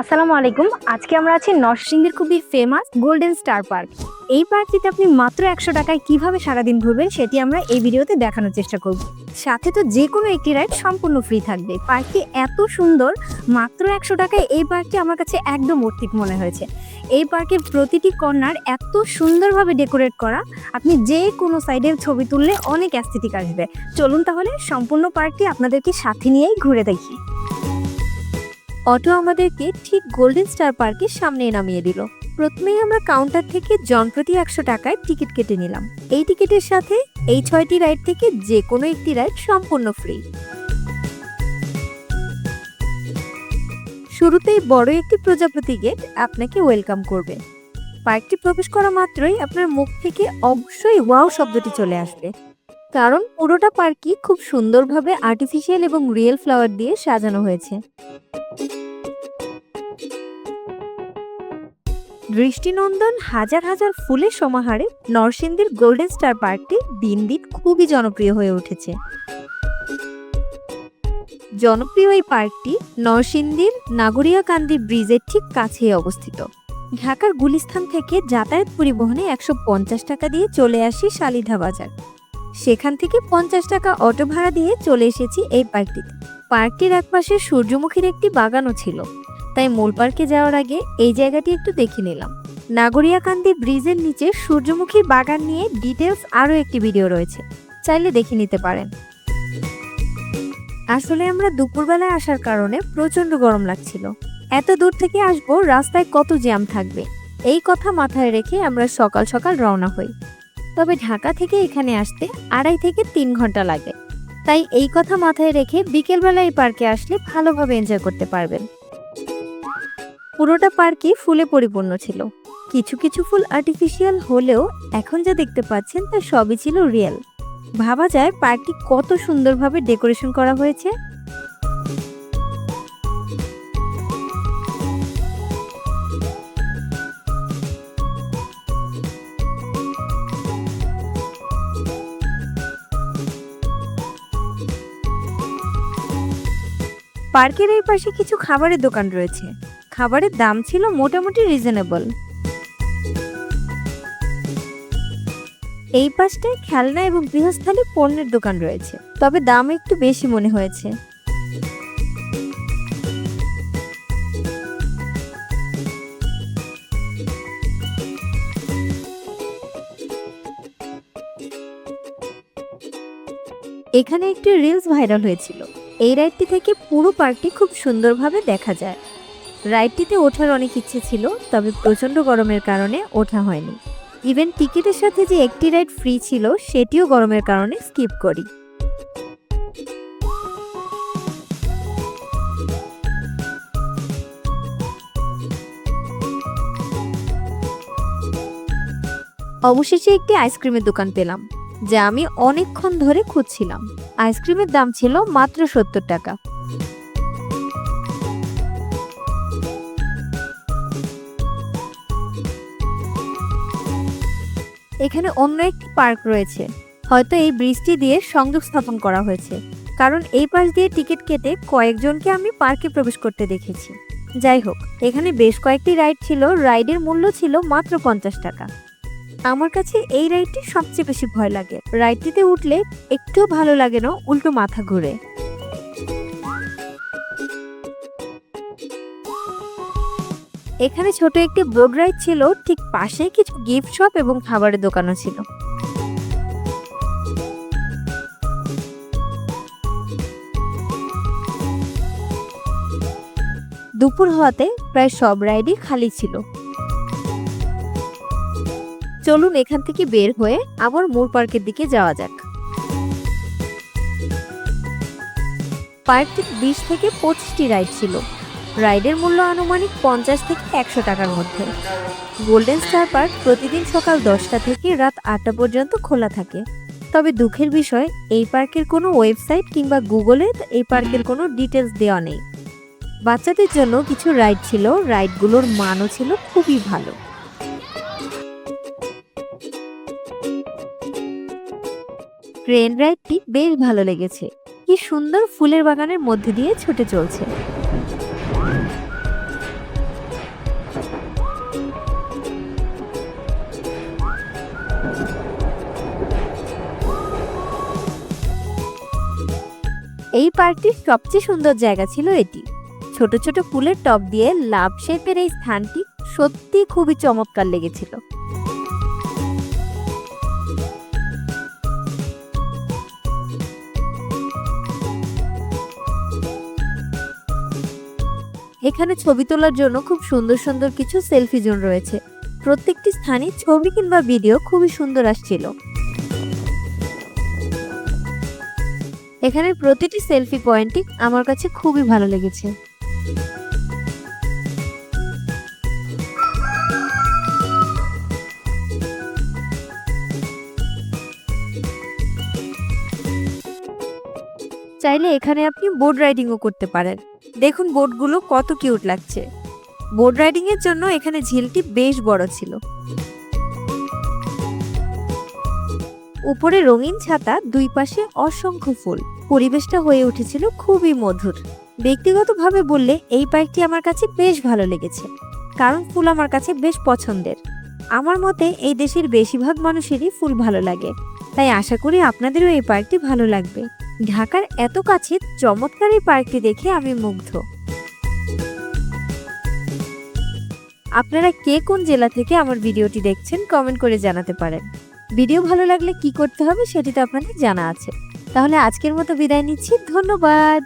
আসসালামু আলাইকুম। আজকে আমরা আছি নরসিংদীর খুবই ফেমাস গোল্ডেন স্টার পার্ক এই পার্কটিতে আপনি মাত্র একশো টাকায় কীভাবে সারাদিন ঘুরবেন সেটি আমরা এই ভিডিওতে দেখানোর চেষ্টা করব। সাথে তো যে কোনো একটি রাইড সম্পূর্ণ ফ্রি থাকবে। পার্কটি এত সুন্দর, মাত্র একশো টাকায় এই পার্কটি আমার কাছে একদম অর্থিক মনে হয়েছে। এই পার্কের প্রতিটি কর্নার এত সুন্দরভাবে ডেকোরেট করা, আপনি যে কোনো সাইডের ছবি তুললে অনেক অ্যাস্থেটিক আসবে। চলুন তাহলে সম্পূর্ণ পার্কটি আপনাদেরকে সাথে নিয়েই ঘুরে দেখি। অটো আমাদেরকে ঠিক গোল্ডেন স্টার পার্কের সামনে নামিয়ে দিল। প্রথমেই আমরা কাউন্টার থেকে জনপ্রতি একশো টাকায় টিকিট কেটে নিলাম। এই টিকিটের সাথে এই ছয়টি রাইড থেকে যে কোনো একটি রাইড সম্পূর্ণ ফ্রি শুরুতেই বড় একটি প্রজাপতি গেট আপনাকে ওয়েলকাম করবে। পার্কটি প্রবেশ করা মাত্রই আপনার মুখ থেকে অবশ্যই ওয়াও শব্দটি চলে আসবে। কারণ পুরোটা পার্কই খুব সুন্দরভাবে আর্টিফিশিয়াল এবং রিয়েল ফ্লাওয়ার দিয়ে সাজানো হয়েছে। দৃষ্টিনন্দন হাজার হাজার ফুলের সমাহারে নরসিংদীর গোল্ডেন স্টার পার্কটি দিন দিন খুবই জনপ্রিয় হয়ে উঠেছে। জনপ্রিয় এই পার্কটি নরসিংদীর নাগরিয়াকান্দি ব্রিজের ঠিক কাছেই অবস্থিত। ঢাকার গুলিস্থান থেকে যাতায়াত পরিবহনে একশো পঞ্চাশ টাকা দিয়ে চলে আসি শালিধা বাজার। সেখান থেকে পঞ্চাশ টাকা অটো ভাড়া দিয়ে চলে এসেছি এই পার্কটিতে। পার্কটির একপাশে সূর্যমুখীর একটি বাগানও ছিল। তাই মূল পার্কে যাওয়ার আগে এই জায়গাটি একটু দেখে নিলাম। নাগরিয়াকান্দি ব্রিজের নিচে সূর্যমুখী বাগান নিয়ে ডিটেলস আরও একটি ভিডিও রয়েছে। চাইলে দেখে নিতে পারেন। আসলে আমরা দুপুরবেলায় আসার কারণে প্রচণ্ড গরম লাগছিল। এত দূর থেকে আসব রাস্তায় কত জ্যাম থাকবে? এই কথা মাথায় রেখে আমরা সকাল সকাল রওনা হই। তবে ঢাকা থেকে এখানে আসতে আড়াই থেকে তিন ঘণ্টা লাগে। তাই এই কথা মাথায় রেখে বিকেলবেলা এই পার্কে আসলে ভালোভাবে এনজয় করতে পারবেন। পুরোটা পার্কই ফুলে পরিপূর্ণ ছিল। কিছু কিছু ফুল আর্টিফিশিয়াল হলেও এখন যা দেখতে পাচ্ছেন তা সবই ছিল রিয়েল ভাবা যায় পার্কটি কত সুন্দরভাবে ডেকোরেশন করা হয়েছে। পার্কের এই পাশে কিছু খাবারের দোকান রয়েছে। খাবারের দাম ছিল মোটামুটি রিজনেবল এই পাশটায় খেলনা এবং গৃহস্থালী পণ্যের দোকান রয়েছে, তবে দাম একটু বেশি মনে হয়েছে। এখানে একটি রিলস ভাইরাল হয়েছিল। এই রাইডটি থেকে পুরো পার্কটি খুব সুন্দরভাবে দেখা যায়। রাইডটিতে ওঠার অনেক ইচ্ছে ছিল, তবে প্রচণ্ড গরমের কারণে ওঠা হয়নি। ইভেন টিকিটের সাথে যে একটি রাইড ফ্রি ছিল, সেটিও গরমের কারণে স্কিপ করি। অবশেষে একটি আইসক্রিমের দোকান পেলাম, যা আমি অনেকক্ষণ ধরে খুঁজছিলাম। আইসক্রিমের দাম ছিল মাত্র সত্তর টাকা। এখানে অন্য একটি পার্ক রয়েছে। হয়তো এই ব্রিজটি দিয়ে সংযোগ স্থাপন করা হয়েছে। কারণ এই পাশ দিয়ে টিকিট কেটে কয়েকজনকে আমি পার্কে প্রবেশ করতে দেখেছি। যাই হোক, এখানে বেশ কয়েকটি রাইড ছিল। রাইডের মূল্য ছিল মাত্র পঞ্চাশ টাকা। আমার কাছে এই রাইডটি সবচেয়ে বেশি ভয় লাগে। রাইডটিতে উঠলে একটুও ভালো লাগে না, উল্টো মাথা ঘুরে। এখানে ছোট একটি বোর্ড রাইড ছিল, ঠিক পাশে কিছু গিফট শপ এবং খাবারের দোকানও ছিল। দুপুর হওয়াতে প্রায় সব রাইডই খালি ছিল। চলুন এখান থেকে বের হয়ে আবার মোর পার্কের দিকে যাওয়া যাক। পার্কটি বিশ থেকে পঁচিশটি রাইড ছিল। রাইডের মূল্য আনুমানিক পঞ্চাশ থেকে একশো টাকার মধ্যে। গোল্ডেন স্টার পার্ক প্রতিদিন সকাল দশটা থেকে রাত আটটা পর্যন্ত খোলা থাকে। তবে দুঃখের বিষয়, এই পার্কের কোনো ওয়েবসাইট কিংবা গুগলে এই পার্কের কোনো ডিটেলস দেওয়া নেই। বাচ্চাদের জন্য কিছু রাইড ছিল, রাইডগুলোর মানও ছিল খুবই ভালো। ট্রেন রাইডটি বেশ ভালো লেগেছে। কি সুন্দর ফুলের বাগানের মধ্যে দিয়ে ছুটে চলছে। এই পার্কটির সবচেয়ে সুন্দর জায়গা ছিল এটি। ছোট ছোট ফুলের টপ দিয়ে লাভ শেপের এই স্থানটি সত্যি খুবই চমৎকার লেগেছিল। এখানে ছবি তোলার জন্য খুব সুন্দর সুন্দর কিছু সেলফি জোন রয়েছে। প্রত্যেকটি স্থানে ছবি কিংবা ভিডিও খুবই সুন্দর আসছিল। এখানে প্রতিটি সেলফি পয়েন্টই আমার কাছে খুবই ভালো লেগেছে। চাইলে এখানে আপনি বোট রাইডিংও করতে পারেন। দেখুন বোটগুলো কত কিউট লাগছে। বোট রাইডিং এর জন্য এখানে ঝিলটি বেশ বড় ছিল। উপরে রঙিন ছাতা, দুই পাশে অসংখ্য ফুল। পরিবেশটা হয়ে উঠেছিল খুবই মধুর। ব্যক্তিগতভাবে বললে এই পার্কটি আমার কাছে বেশ ভালো লেগেছে, কারণ ফুল আমার কাছে বেশ পছন্দের। আমার মতে এই দেশের বেশিরভাগ মানুষেরই ফুল ভালো লাগে, তাই আশা করি আপনাদেরও এই পার্কটি ভালো লাগবে। ঢাকার এত কাছে চমৎকার এই পার্কটি দেখে আমি মুগ্ধ। আপনারা কে কোন জেলা থেকে আমার ভিডিওটি দেখছেন কমেন্ট করে জানাতে পারেন। ভিডিও ভালো লাগলে কি করতে হবে সেটি তো আপনাদের জানা আছে। তাহলে আজকের মতো বিদায় নিচ্ছি, ধন্যবাদ।